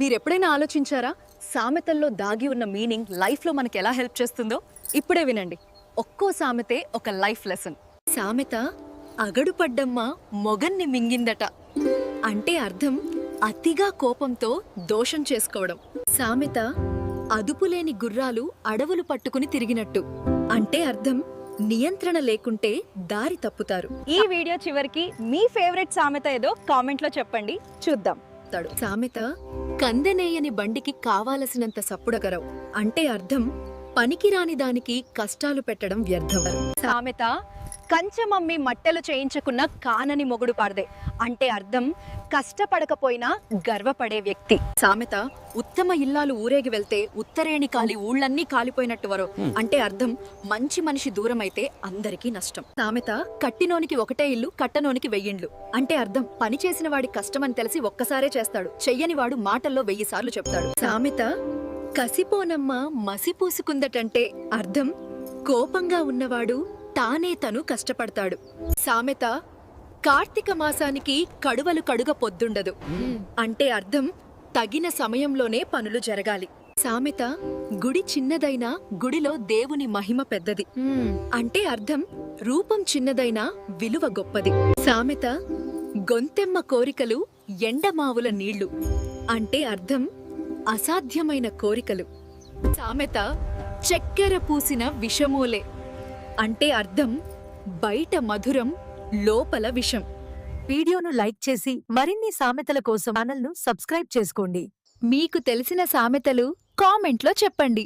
మీరెప్పుడైనా ఆలోచించారా? సామెతల్లో దాగి ఉన్న మీనింగ్ లైఫ్లో మనకి ఎలా హెల్ప్ చేస్తుందో? ఇప్పుడే వినండి. ఒక్కో సామెతే ఒక లైఫ్ లెసన్. సామెత అగడు పడ్డమ్మ మొగన్ని మింగిందట. అంటే అర్థం అతిగా కోపంతో దోషం చేసుకోవడం. సామెత అదుపులేని గుర్రాలు అడవులు పట్టుకుని తిరిగినట్టు. అంటే అర్థం నియంత్రణ లేకుంటే దారి తప్పుతారు. ఈ వీడియో చివరికి మీ ఫేవరెట్ సామెత ఏదో కామెంట్లో చెప్పండి. చూద్దాం. చెప్తాడు. సామెత కందెనేయని బండికి కావాలసినంత సప్పుడగరవు. అంటే అర్థం పనికిరాని దానికి కష్టాలు పెట్టడం వ్యర్థం. సామెత కంచమమ్మి మట్టెలు చేయించకున్న కానని మొగుడు పారదే. అంటే అర్థం కష్టపడకపోయినా గర్వపడే వ్యక్తి. సామెత ఉత్తమ ఇల్లాలు ఊరేగి వెళ్తే ఉత్తరేణి కాలి ఊళ్ళన్నీ కాలిపోయినట్టు వరో. అంటే అర్థం మంచి మనిషి దూరం అయితే అందరికీ నష్టం. సామెత కట్టినోనికి ఒకటే ఇల్లు కట్టనోనికి వెయ్యిండ్లు. అంటే అర్థం పని చేసిన వాడి కష్టమని తెలిసి ఒక్కసారే చేస్తాడు. చెయ్యని వాడు మాటల్లో వెయ్యి సార్లు చెప్తాడు. సామెత కసిపోనమ్మ మసి పూసుకుందటంటే అర్థం కోపంగా ఉన్నవాడు తానే తను కష్టపడతాడు. సామెత కార్తీక మాసానికి కడువలు కడుగ పొద్దుండదు. అంటే అర్థం తగిన సమయంలోనే పనులు జరగాలి. సామెత గుడి చిన్నదైనా గుడిలో దేవుని మహిమ పెద్దది. అంటే అర్థం రూపం చిన్నదైనా విలువ గొప్పది. సామెత గొంతెమ్మ కోరికలు ఎండమావుల నీళ్ళు. అంటే అర్థం అసాధ్యమైన కోరికలు. సామెత చక్కెర పూసిన విషమూలే. అంటే అర్థం బయట మధురం లోపల విషం. వీడియోను లైక్ చేసి మరిన్ని సామెతల కోసం ఛానల్ను సబ్స్క్రైబ్ చేసుకోండి. మీకు తెలిసిన సామెతలు కామెంట్లో చెప్పండి.